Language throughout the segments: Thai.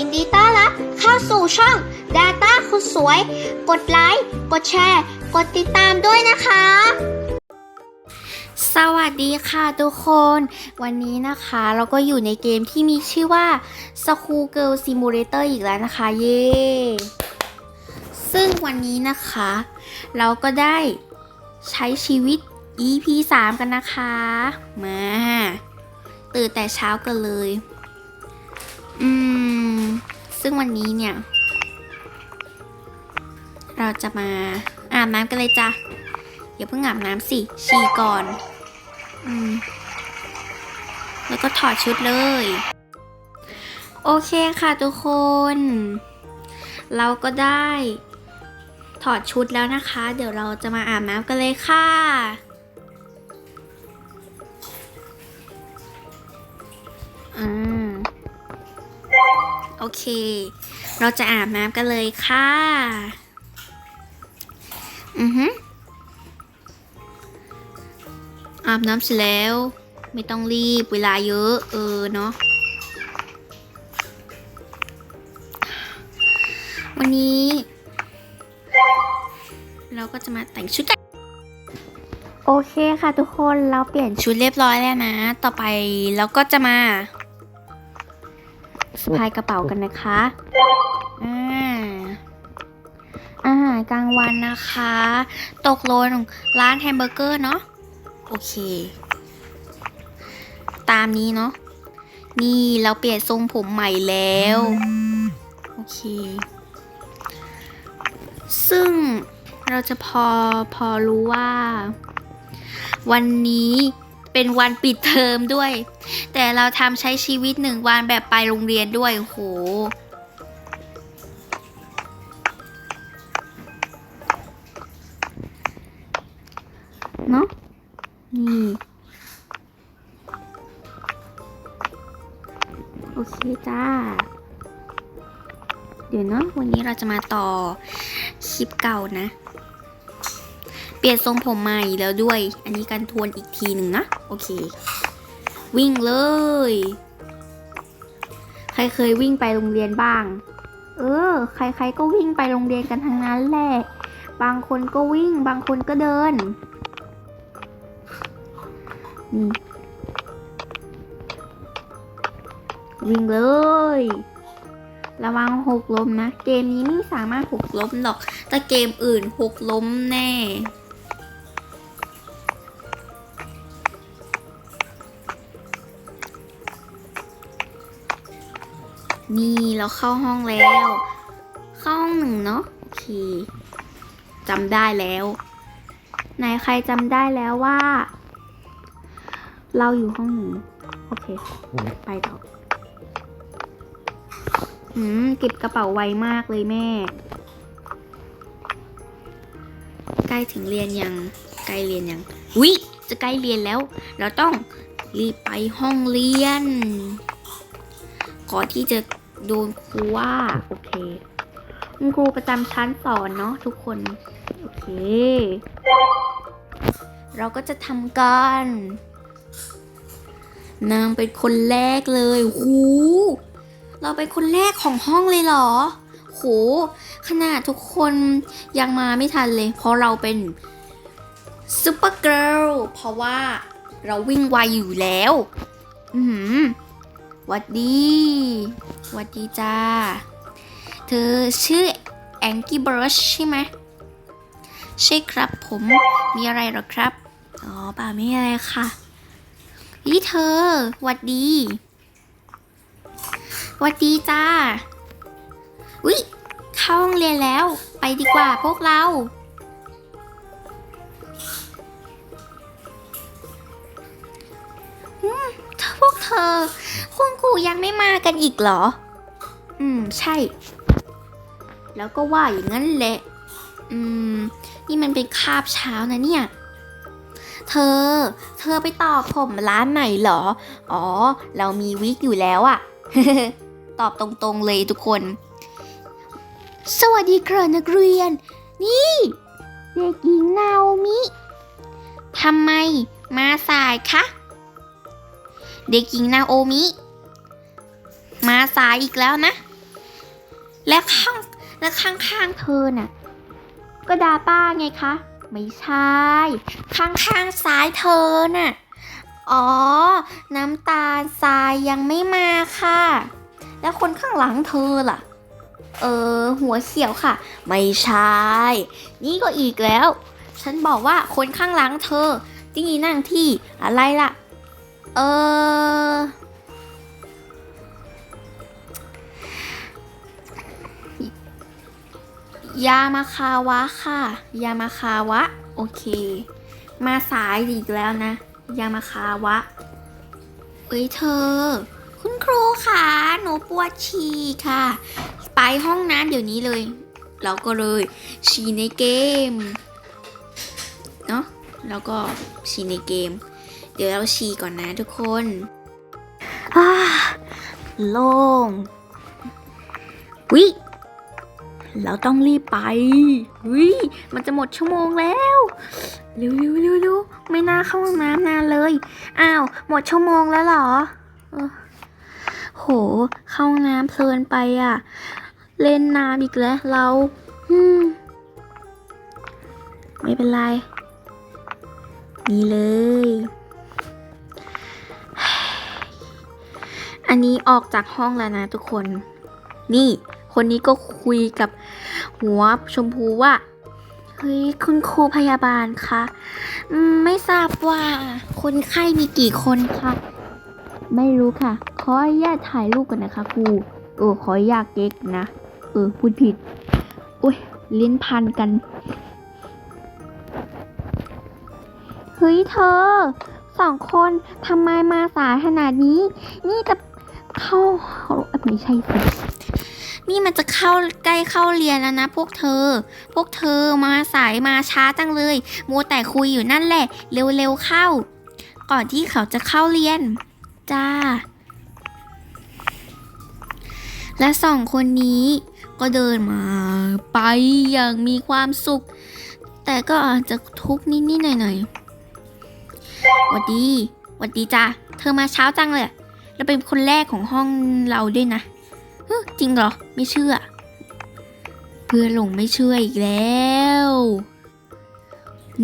ยินดีต้อนรับเข้าสู่ช่อง Data คนสวย กดไลค์ กดแชร์ กดติดตามด้วยนะคะ สวัสดีค่ะทุกคน วันนี้นะคะ เราก็อยู่ในเกมที่มีชื่อว่า School Girl Simulator อีกแล้วนะคะ เย้ซึ่งวันนี้นะคะ เราก็ได้ใช้ชีวิต EP 3 กันนะคะ มา ตื่นแต่เช้ากันเลย ซึ่งวันนี้เนี่ย เราจะมาอาบน้ำกันเลยจ้ะอย่าเพิ่งอาบน้ำสิฉี่ก่อนอืมแล้วก็ถอดชุดเลย โอเคค่ะทุกคน เราก็ได้ถอดชุดแล้วนะคะ เดี๋ยวเราจะมาอาบน้ำกันเลยค่ะ โอเค เราจะอาบน้ำกันเลยค่ะ อือฮึอาบน้ำเสร็จแล้ว ไม่ต้องรีบเวลาเยอะ เออเนาะวันนี้ เราก็จะมาแต่งชุดกันโอเคค่ะทุกคนเราเปลี่ยนชุดเรียบร้อยแล้วนะ ต่อไปเราก็จะมาะพายกระเป๋ากันนะคะอ่าอาหารกลางวันนะคะ ตกโลนร้านแฮมเบอร์เกอร์เนาะโอเค ตามนี้เนาะนี่เราเปลี่ยนทรงผมใหม่แล้ว โอเค ซึ่งเราจะพอพอรู้ว่า วันนี้ เป็นวันปิดเทอมด้วย แต่เราทำใช้ชีวิตหนึ่งวันแบบไปโรงเรียนด้วยโหเนาะนี่โอเคจ้า เดี๋ยวเนาะวันนี้เราจะมาต่อคลิปเก่านะ เปลี่ยนทรงผมใหม่แล้วด้วย อันนี้การทวนอีกทีหนึ่งนะ โอเค วิ่งเลย ใครเคยวิ่งไปโรงเรียนบ้าง เออ ใครๆก็วิ่งไปโรงเรียนกันทั้งนั้นแหละ บางคนก็วิ่ง บางคนก็เดิน นี่ วิ่งเลย ระวังหกล้มนะ เกมนี้ไม่สามารถหกล้มหรอก แต่เกมอื่นหกล้มแน่ นี่เราเข้าห้องแล้ว เข้าห้องหนึ่งเนาะโอเคจำได้แล้วไหนใครจำได้แล้วว่า เราอยู่ห้องหนึ่งโอเค ไปต่ออืมเก็บกระเป๋าไวมากเลยแม่ ใกล้ถึงเรียนยังใกล้เรียนยังวิจะใกล้เรียนแล้ว เราต้องรีบไปห้องเรียน ก่อนที่จะโดนครูว่า โอเคคุณครูประจำชั้นสอนเนาะทุกคน โอเค เราก็จะทำการนางเป็นคนแรกเลยหูเราเป็นคนแรกของห้องเลยเหรอโหขนาดทุกคนยังมาไม่ทันเลย เพราะเราเป็นซูเปอร์เกิร์ลเพราะว่าเราวิ่งไวอยู่แล้ว อือหือห วัดดีวัดดีจ้า เธอชื่อแองกี้บรัชใช่ไหมใช่ครับผมมีอะไรหรอครับ อ๋อป่าไม่มีอะไรค่ะนี่เธอวัดดีวัดดีจ้าอุ๊ยเข้าห้องเรียนแล้วไปดีกว่าพวกเราอืมถ้าพวกเธอ คุณครูยังไม่มากันอีกเหรอ อืม ใช่ แล้วก็ว่าอย่างนั้นแหละ อืม นี่มันเป็นคาบเช้านะเนี่ย เธอ เธอไปต่อผมร้านไหนเหรอ อ๋อ เรามีวิกอยู่แล้วอะตอบตรงๆเลยทุกคน สวัสดีครับนักเรียน นี่เด็กหญิงนาโอมิทำไมมาสายคะ เด็กหญิงนาโอมิ มาสายอีกแล้วนะ และข้างและข้างๆเธอน่ะ ก็ดาต้าไงคะ ไม่ใช่ ข้างๆซ้ายเธอน่ะ อ๋อ น้ำตาลทรายยังไม่มาค่ะ แล้วคนข้างหลังเธอล่ะ เออ หัวเขียวค่ะ ไม่ใช่ นี่ก็อีกแล้ว ฉันบอกว่าคนข้างหลังเธอที่นั่งที่อะไรล่ะ เออ ยามาคาวะค่ะ ยามาคาวะ โอเค มาสายอีกแล้วนะ ยามาคาวะ เอ้ยเธอ คุณครูค่ะ หนูปวดฉี่ค่ะ ไปห้องน้ำเดี๋ยวนี้เลย เราก็เลยฉี่ในเกม เนาะแล้วก็ฉี่ในเกม เดี๋ยวเราฉี่ก่อนนะทุกคนอ่าโล่งวิ เราต้องรีบไปวิมันจะหมดชั่วโมงแล้วเร็วเร็วเร็วเร็วไม่น่าเข้าห้องน้ำนานเลย อ้าว หมดชั่วโมงแล้วเหรออโห เข้าห้องน้ำเพลินไปอะ เล่นน้ำอีกแล้วเราอืมไม่เป็นไร นี่เลย อันนี้ออกจากห้องแล้วนะทุกคน นี่ คนนี้ก็คุยกับหัวชมพูว่าเฮ้ยคุณครูพยาบาลคะไม่ทราบว่าคนไข้มีกี่คนคะไม่รู้ค่ะ ขออนุญาตถ่ายรูปกันนะคะครูเออขออนุญาตเก๊กนะ เออพูดผิดอุ้ยลิ้นพันกันเฮ้ยเธอสองคนทำไมมาสายขนาดนี้ นี่จะเข้าอ้ยไม่ใช่สิ นี่มันจะเข้าใกล้เข้าเรียนแล้วนะพวกเธอ พวกเธอมาสายมาช้าจังเลยมัวแต่คุยอยู่นั่นแหละ เร็วๆเข้า ก่อนที่เขาจะเข้าเรียน จ้า และสองคนนี้ก็เดินมาไปอย่างมีความสุข แต่ก็อาจจะทุกข์นิดๆหน่อยๆหวัดดีหวัดดีจ้าเธอมาเช้าจังเลย แล้วเป็นคนแรกของห้องเราด้วยนะ จริงเหรอ ไม่เชื่อ เพื่อนหลงไม่เชื่ออีกแล้ว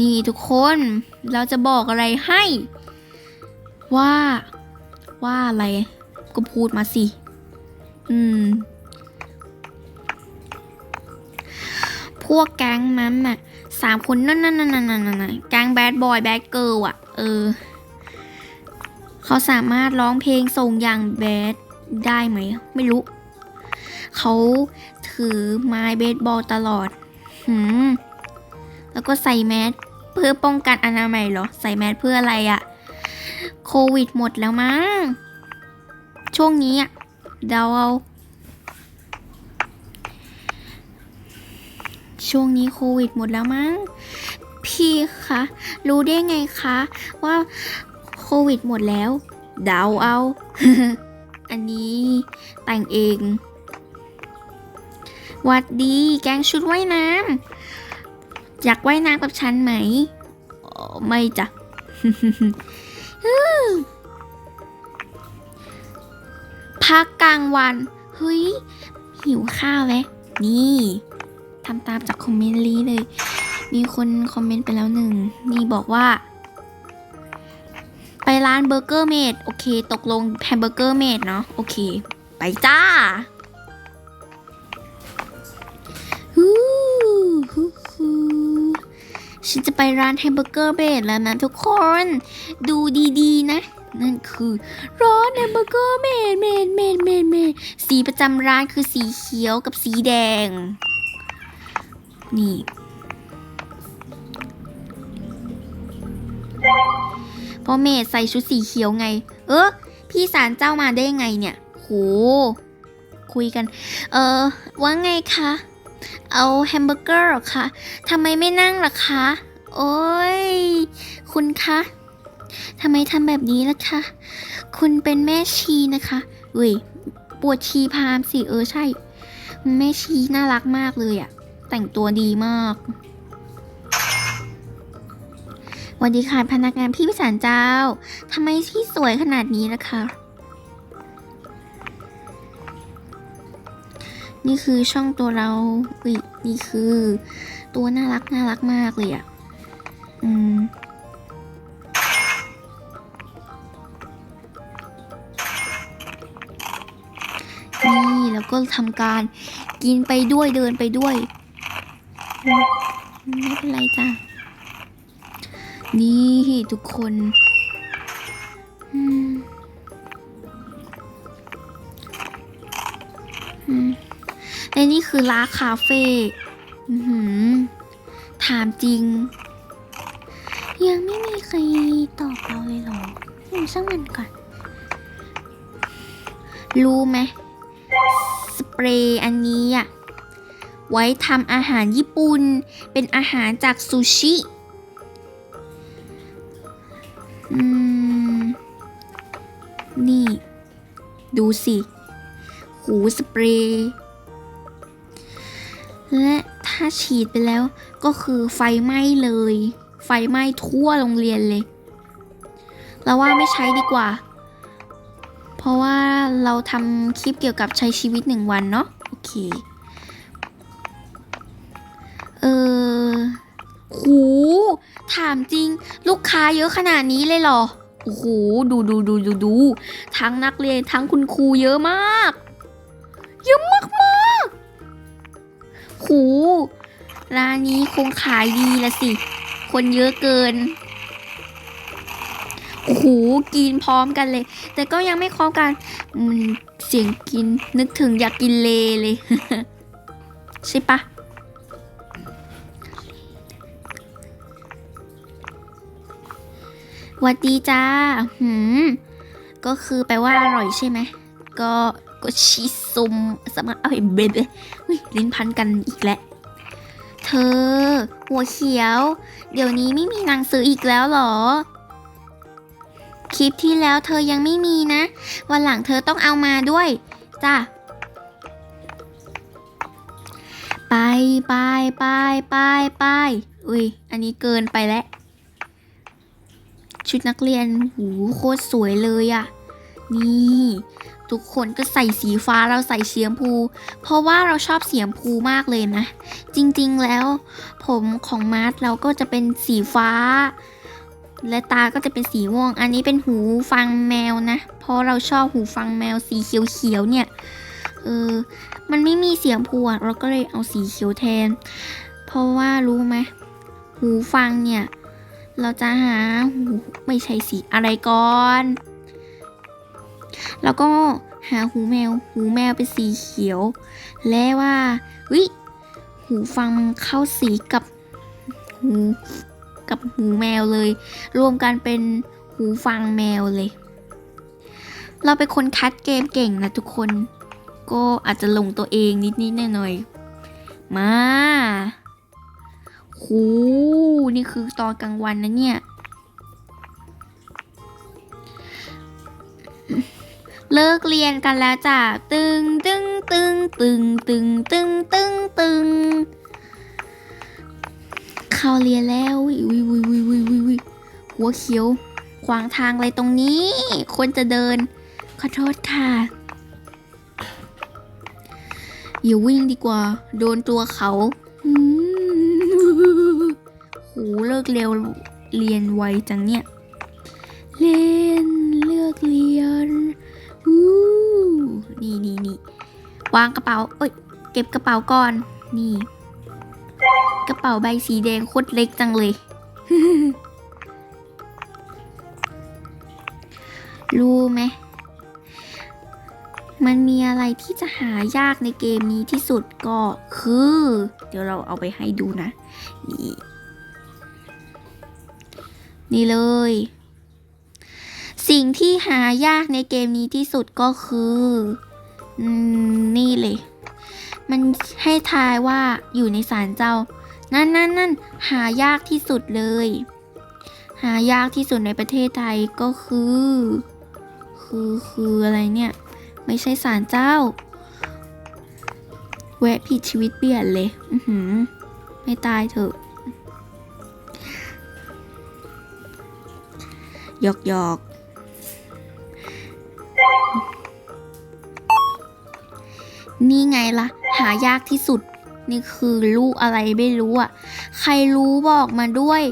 นี่ทุกคนเราจะบอกอะไรให้ ว่า ว่าอะไร ก็พูดมาสิ อืม พวกแก๊งนั้นน่ะสามคนนั่นนั่นนั่นนั่นนั่นแก๊งแบดบอยแบดเกิลอะเออ เขาสามารถร้องเพลงส่งอย่างแบดได้ไหม ไม่รู้ เขาถือไม้เบสบอลตลอดหืมแล้วก็ใส่แมสเพื่อป้องกันอนามัยเหรอ ใส่แมสเพื่ออะไรอะโควิดหมดแล้วมั้ง ช่วงนี้อะเดาเอา ช่วงนี้โควิดหมดแล้วมั้ง พี่คะ รู้ได้ไงคะ ว่าโควิดหมดแล้ว เดาเอา อันนี้แต่งเอง วัดดี แกงชุดว่ายน้ำอยากว่ายน้ำกับฉันไหม ไม่จ้ะพักกลางวันเฮ้ยหิวข้าวแล้วนี่ทำตามจากคอมเมนต์ลีเลย มีคนคอมเมนต์ไปแล้วหนึ่ง นี่บอกว่า ไปร้านเบอร์เกอร์เมดโอเค ตกลงแฮมเบอร์เกอร์เมดเนาะโอเค ไปจ้า ฉันจะไปร้านแฮมเบอร์เกอร์เมดแล้วนะทุกคน ดูดีๆนะ นั่นคือร้านแฮมเบอร์เกอร์เมดเมดเมดเมดเมดสีประจำร้านคือสีเขียวกับสีแดง นี่พราะเมดใส่ชุดสีเขียวไง เออพี่สารเจ้ามาได้ไงเนี่ย โห คุยกัน เออว่าไงคะ เอาแฮมเบอร์เกอร์เหรอคะทำไมไม่นั่งล่ะคะ โอ้ย คุณคะทำไมทำแบบนี้ล่ะคะ คุณเป็นแม่ชีนะคะเว้ยปวดชีพามสิเออใช่ แม่ชีน่ารักมากเลยอะแต่งตัวดีมากวัสดีค่ะพนักงานพี่พิสารเจ้าทำไมพี่สวยขนาดนี้ล่ะคะ นี่คือช่องตัวเราอุ้ยนี่คือ ตัวน่ารักน่ารักมากเลยอะ่ะ อืมนี่แล้วก็ทำการกินไปด้วยเดินไปด้วย ไม่เป็นไรจ้ะ นี่ทุกคน อืม นี่คือร้านคาเฟ่ถามจริง ยังไม่มีใครตอบเราเลยหรออืมช่างมันก่อน รู้ไหมสเปรย์อันนี้อะไว้ทำอาหารญี่ปุ่น เป็นอาหารจากซูชิอืมนี่ ดูสิ หูสเปรย์ และถ้าฉีดไปแล้วก็คือไฟไหม้เลย ไฟไหม้ทั่วโรงเรียนเลย เราว่าไม่ใช้ดีกว่า เพราะว่าเราทำคลิปเกี่ยวกับใช้ชีวิตหนึ่งวันเนาะโอเค เออหูถามจริง ลูกค้าเยอะขนาดนี้เลยเหรอ โอ้โห ดูดูดูดูดู ทั้งนักเรียนทั้งคุณครูเยอะมาก เยอะมากมากๆ หู ร้านนี้คงขายดีละสิ คนเยอะเกินโอ้โหกินพร้อมกันเลย แต่ก็ยังไม่พร้อมกัน มันเสียงกินนึกถึงอยากกินเลเลย ใช่ปะวัดดีจ้า หืม ก็คือแปลว่าอร่อยใช่ไหม ก็ ก็ชิซุมสมัครเอาเห็นเบ็ดเลยลิ้นพันกันอีกแล้วเธอ หัวเขียว เดี๋ยวนี้ไม่มีหนังสืออีกแล้วหรอ คลิปที่แล้วเธอยังไม่มีนะ วันหลังเธอต้องเอามาด้วย จ้ะ ไปไปไปไปไปอุ้ย อันนี้เกินไปแล้ว ชุดนักเรียน หูโคตรสวยเลยอะ นี่ ทุกคนก็ใส่สีฟ้าเราใส่เสีชมพู เพราะว่าเราชอบเสีชมพูมากเลยนะ จริงๆแล้ว ผมของมาร์ทเราก็จะเป็นสีฟ้า และตาก็จะเป็นสีม่วง อันนี้เป็นหูฟังแมวนะ เพราะเราชอบหูฟังแมวสีเขียวๆเนี่ยเออมันไม่มีเสีชมพูเราก็เลยเอาสีเขียวแทน เพราะว่ารู้ไหมหูฟังเนี่ย เราจะหาหูไม่ใช่สีอะไรก่อน แล้วก็หาหูแมว หูแมวเป็นสีเขียว และว่าวิหูฟังมันเข้าสีกับหูกับหูแมวเลย รวมกันเป็นหูฟังแมวเลย เราเป็นคนคัดเกมเก่งนะทุกคน ก็อาจจะลงตัวเองนิดๆหน่อยๆมาหูนี่คือตอนกลางวันนะเนี่ย เลิกเรียนกันแล้วจ้ะตึงตึงตึงตึงตึงตึงตึงตึงเข้าเรียนแล้ววิววิววิววิวิวิหัวเขียว ขวางทางอะไรตรงนี้ คนจะเดิน ขอโทษค่ะอย่าวิ่งดีกว่า โดนตัวเขาหูเลิกเร็วเรียนไวจังเนี่ย วางกระเป๋าเอ้ย เก็บกระเป๋าก่อน นี่ กระเป๋าใบสีแดงโคตรเล็กจังเลยรู้ไหม มันมีอะไรที่จะหายากในเกมนี้ที่สุดก็คือ เดี๋ยวเราเอาไปให้ดูนะ นี่ นี่เลย สิ่งที่หายากในเกมนี้ที่สุดก็คือ นี่เลย มันให้ทายว่าอยู่ในศาลเจ้า นั่นนั่นนั่นหายากที่สุดเลย หายากที่สุดในประเทศไทยก็คือ คือคืออะไรเนี่ย ไม่ใช่ศาลเจ้า แวะผิดชีวิตเปลี่ยนเลย อือหือ ไม่ตายเถอะหยอกหยอก นี่ไงล่ะ หายากที่สุด นี่คือลูกอะไรไม่รู้อะ ใครรู้บอกมาด้วย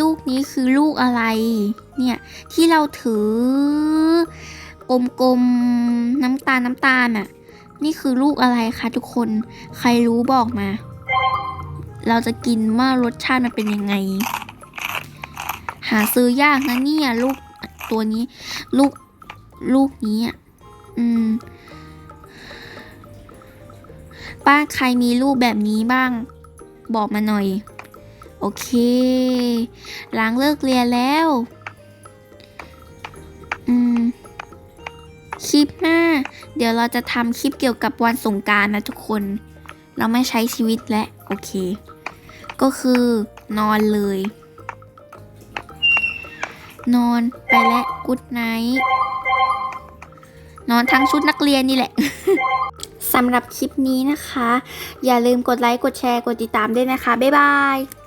ลูกนี้คือลูกอะไร เนี่ย ที่เราถือกลมๆน้ำตาลน้ำตาลอะ นี่คือลูกอะไรคะทุกคน ใครรู้บอกมา เราจะกินว่ารสชาติมันเป็นยังไง หาซื้อยากนะเนี่ยลูกตัวนี้ ลูกลูกนี้อะ อืม บ้านใครมีลูกแบบนี้บ้าง บอกมาหน่อย โอเคล้างเลิกเรียนแล้ว อืม คลิปหน้า เดี๋ยวเราจะทำคลิปเกี่ยวกับวันสงการนะทุกคน เราไม่ใช้ชีวิตและ โอเค ก็คือนอนเลย นอนไปแล้วกุดไนท์นอนทั้งชุดนักเรียนนี่แหละ สำหรับคลิปนี้นะคะ อย่าลืมกดไลค์ กดแชร์ กดติดตามด้วยนะคะ บ๊ายบาย